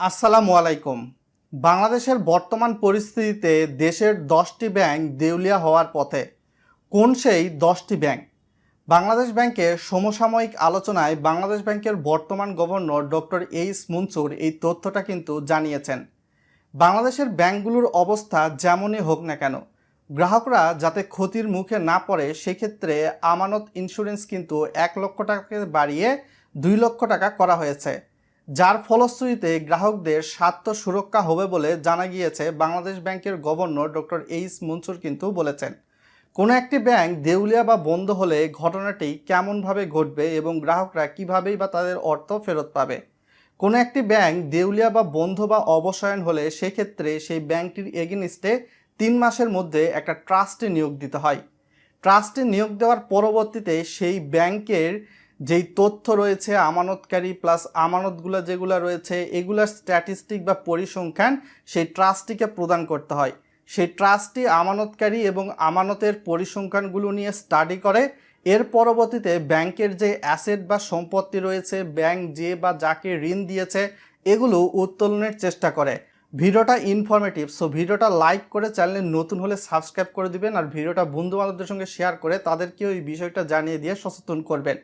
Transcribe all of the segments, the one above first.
আসসালামু আলাইকুম। বাংলাদেশের বর্তমান পরিস্থিতিতে দেশের দশটি ব্যাংক দেউলিয়া হওয়ার পথে। কোন সেই দশটি ব্যাংক? বাংলাদেশ ব্যাংকের সমসাময়িক আলোচনায় বাংলাদেশ ব্যাংকের বর্তমান গভর্নর ডক্টর এইস মনসুর এই তথ্যটা কিন্তু জানিয়েছেন। বাংলাদেশের ব্যাংকগুলোর অবস্থা যেমনই হোক না কেন, গ্রাহকরা যাতে ক্ষতির মুখে না পড়ে, সেক্ষেত্রে আমানত ইন্স্যুরেন্স কিন্তু এক লক্ষ টাকাকে বাড়িয়ে দুই লক্ষ টাকা করা হয়েছে। যার ফলশ্রুতিতে গ্রাহকদের স্বার্থ সুরক্ষা হবে বলে জানা গিয়েছে বাংলাদেশ ব্যাংকের গভর্নর ডক্টর এইস মনসুর কিন্তু বলেছেন। কোনো একটি ব্যাংক দেউলিয়া বা বন্ধ হলে ঘটনাটি কেমনভাবে ঘটবে এবং গ্রাহকরা কিভাবেই বা তাদের অর্থ ফেরত পাবে? কোনো একটি ব্যাংক দেউলিয়া বা বন্ধ বা অবসায়ন হলে সেক্ষেত্রে সেই ব্যাংকটির এগেনিস্টে তিন মাসের মধ্যে একটা ট্রাস্টে নিয়োগ দিতে হয়। ট্রাস্টে নিয়োগ দেওয়ার পরবর্তীতে সেই ব্যাংকের যেই তথ্য রয়েছে, আমানতকারী প্লাস আমানতগুলো যেগুলো রয়েছে, এগুলার স্ট্যাটিস্টিক বা পরিসংখ্যান সেই ট্রাস্টিকে প্রদান করতে হয়। সেই ট্রাস্টটি আমানতকারী এবং আমানতের পরিসংখ্যানগুলো নিয়ে স্টাডি করে। এর পরবর্তীতে ব্যাংকের যে অ্যাসেট বা সম্পত্তি রয়েছে, ব্যাংক যে বা যাকে ঋণ দিয়েছে, এগুলো উত্তোলনের চেষ্টা করে। ভিডিওটা ইনফরমেটিভ সো ভিডিওটা লাইক করে চ্যানেলে নতুন হলে সাবস্ক্রাইব করে দিবেন আর ভিডিওটা বন্ধু বান্ধবদের সঙ্গে শেয়ার করে তাদেরকেও এই বিষয়টা জানিয়ে দিয়ে সচেতন করবেন।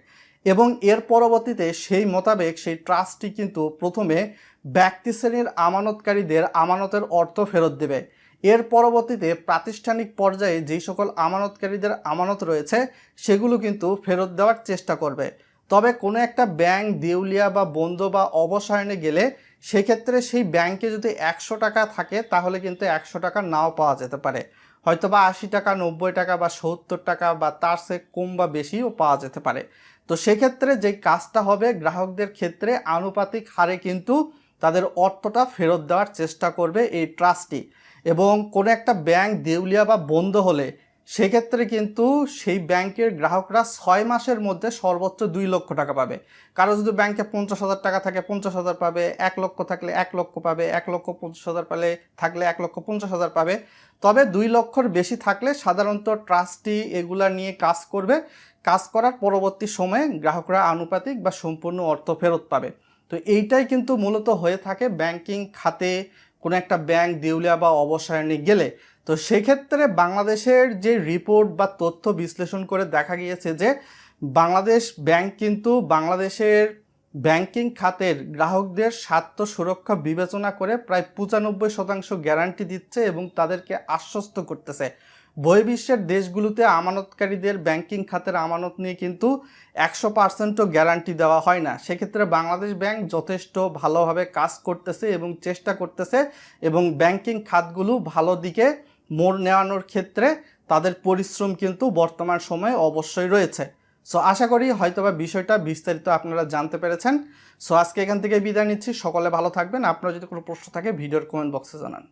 এবং এর পরবর্তীতে সেই মোতাবেক সেই ট্রাস্টটি কিন্তু প্রথমে ব্যক্তি শ্রেণির আমানতকারীদের আমানতের অর্থ ফেরত দেবে। এর পরবর্তীতে প্রাতিষ্ঠানিক পর্যায়ে যেই সকল আমানতকারীদের আমানত রয়েছে, সেগুলো কিন্তু ফেরত দেওয়ার চেষ্টা করবে। তবে কোনো একটা ব্যাংক, দেউলিয়া বা বন্ধ বা অবসায়নে গেলে সেক্ষেত্রে সেই ব্যাংকে যদি একশো টাকা থাকে, তাহলে কিন্তু একশো টাকা নাও পাওয়া যেতে পারে। হয়তো বা আশি টাকা, নব্বই টাকা বা সত্তর টাকা বা তার সে কম বা বেশিও পাওয়া যেতে পারে। তো সেক্ষেত্রে যে কাজটা হবে গ্রাহকদের ক্ষেত্রে আনুপাতিক হারে কিন্তু তাদের অর্থটা ফেরত দেওয়ার চেষ্টা করবে এই ট্রাস্টি এবং কোনো একটা ব্যাংক দেউলিয়া বা বন্ধ হলে সেক্ষেত্রে কিন্তু সেই ব্যাংকের গ্রাহকরা ছয় মাসের মধ্যে সর্বোচ্চ দুই লক্ষ টাকা পাবে। কারও যদি ব্যাংকে পঞ্চাশ হাজার টাকা থাকে, পঞ্চাশ হাজার পাবে, এক লক্ষ থাকলে এক লক্ষ পাবে, এক লক্ষ পঞ্চাশ হাজার পালে থাকলে এক লক্ষ পঞ্চাশ হাজার পাবে। তবে দুই লক্ষর বেশি থাকলে সাধারণত ট্রাস্টি এগুলা নিয়ে কাজ করবে। কাজ করার পরবর্তী সময়ে গ্রাহকরা আনুপাতিক বা সম্পূর্ণ অর্থ ফেরত পাবে। তো এইটাই কিন্তু মূলত হয়ে থাকে ব্যাংকিং খাতে কোনো একটা ব্যাংক, দেউলিয়া বা অবসায়নে গেলে তো সেক্ষেত্রে বাংলাদেশের যে রিপোর্ট বা তথ্য বিশ্লেষণ করে দেখা গিয়েছে যে বাংলাদেশ ব্যাংক কিন্তু বাংলাদেশের ব্যাংকিং খাতের গ্রাহকদের স্বার্থ সুরক্ষা বিবেচনা করে প্রায় পঁচানব্বই শতাংশ গ্যারান্টি দিচ্ছে এবং তাদেরকে আশ্বস্ত করতেছে। বহির্বিশ্বের দেশগুলোতে আমানতকারীদের ব্যাংকিং খাতের আমানত নিয়ে কিন্তু একশো পার্সেন্টও গ্যারান্টি দেওয়া হয় না। সেক্ষেত্রে বাংলাদেশ ব্যাংক যথেষ্ট ভালোভাবে কাজ করতেছে এবং চেষ্টা করতেছে এবং ব্যাংকিং খাতগুলো ভালো দিকে মোড় নেওয়ানোর ক্ষেত্রে তাদের পরিশ্রম কিন্তু বর্তমান সময়ে অবশ্যই রয়েছে। সো আশা করি হয়তোবা বিষয়টা বিস্তারিত আপনারা জানতে পেরেছেন। সো আজকে এখান থেকে বিদায় নিচ্ছি। সকলে ভালো থাকবেন। আপনারা যদি কোনো প্রশ্ন থাকে, ভিডিওর কমেন্ট বক্সে জানান।